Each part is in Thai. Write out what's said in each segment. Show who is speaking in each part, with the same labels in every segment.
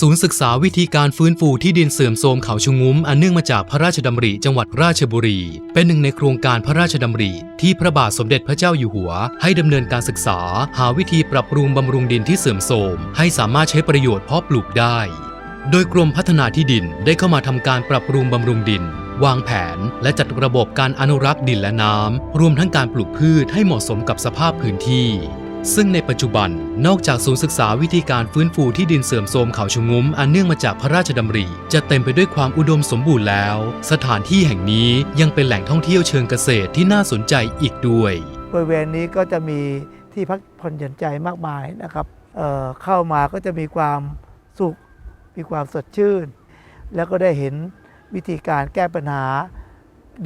Speaker 1: ศูนย์ศึกษาวิธีการฟื้นฟูที่ดินเสื่อมโทรมเขาชุงุ้มอันเนื่องมาจากพระราชดำริจังหวัดราชบุรี เป็นหนึ่งในโครงการพระราชดำริ ที่พระบาทสมเด็จพระเจ้าอยู่หัว ให้ดำเนินการศึกษา หาวิธีปรับปรุงบำรุงดินที่เสื่อมโทรมให้สามารถใช้ประโยชน์เพาะปลูกได้ โดยกรมพัฒนาที่ดินได้เข้ามาทำการปรับปรุงบำรุงดิน วางแผน และจัดระบบการอนุรักษ์ดินและน้ำรวมทั้งการปลูกพืชให้เหมาะสมกับสภาพพื้นที่ ซึ่งในปัจจุบันนอกจากศูนย์ศึกษาวิธีการฟื้นฟูที่ดินเสื่อมโทรมเขาชะงุ้มอันเนื่องมาจากพระราชดำริ จะเต็มไปด้วยความอุดมสมบูรณ์แล้ว สถานที่แห่งนี้ยังเป็นแหล่งท่องเที่ยวเชิงเกษตรที่น่าสนใจอีกด้วย
Speaker 2: บริเวณนี้ก็จะมีที่พักผ่อนหย่อนใจมากมายนะครับเเข้ามาก็จะมีความสุข มีความสดชื่น แล้วก็ได้เห็นวิธีการแก้ปัญหา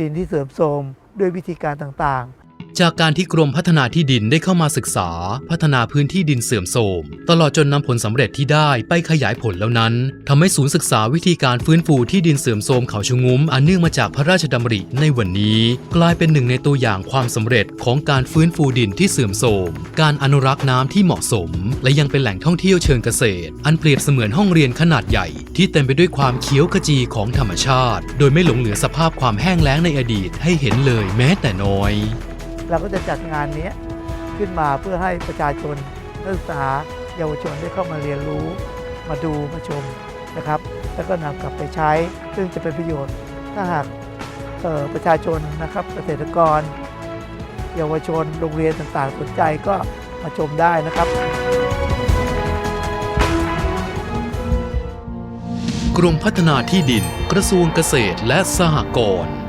Speaker 2: ดินที่เสื่อมโทรมด้วยวิธีการต่างๆ
Speaker 1: จากการที่กรมพัฒนาที่ดินได้เข้ามาศึกษา พัฒนาพื้นที่ดินเสื่อมโทรมตลอดจนนำผลสำเร็จที่ได้ไปขยายผลแล้วนั้นทำให้ศูนย์ศึกษาวิธีการฟื้นฟูที่ดินเสื่อมโทรมเขาชะงุ้มอันเนื่องมาจากพระราชดำริในวันนี้ กลายเป็นหนึ่งในตัวอย่างความสำเร็จของการฟื้นฟูดินที่เสื่อมโทรมการอนุรักษ์น้ำที่เหมาะสม และยังเป็นแหล่งท่องเที่ยวเชิงเกษตร อันเปรียบเสมือนห้องเรียนขนาดใหญ่ ที่เต็มไปด้วยความเขียวขจีของธรรมชาติ โดยไม่หลงเหลือสภาพความแห้งแล้งในอดีตให้เห็นเลยแม้แต่น้อย
Speaker 2: เราก็จะจัดงานนี้ขึ้นมาเพื่อให้ประชาชนนักศึกษาเยาวชนได้เข้ามาเรียนรู้มาดูมาชมนะครับ แล้วก็นำกลับไปใช้ ซึ่งจะเป็นประโยชน์ ถ้าหากเอ่อประชาชนนะครับเกษตรกร เยาวชนโรงเรียนต่างๆ สนใจก็มาชมได้นะครับ
Speaker 1: กรมพัฒนาที่ดินกระทรวงเกษตรและสหกรณ์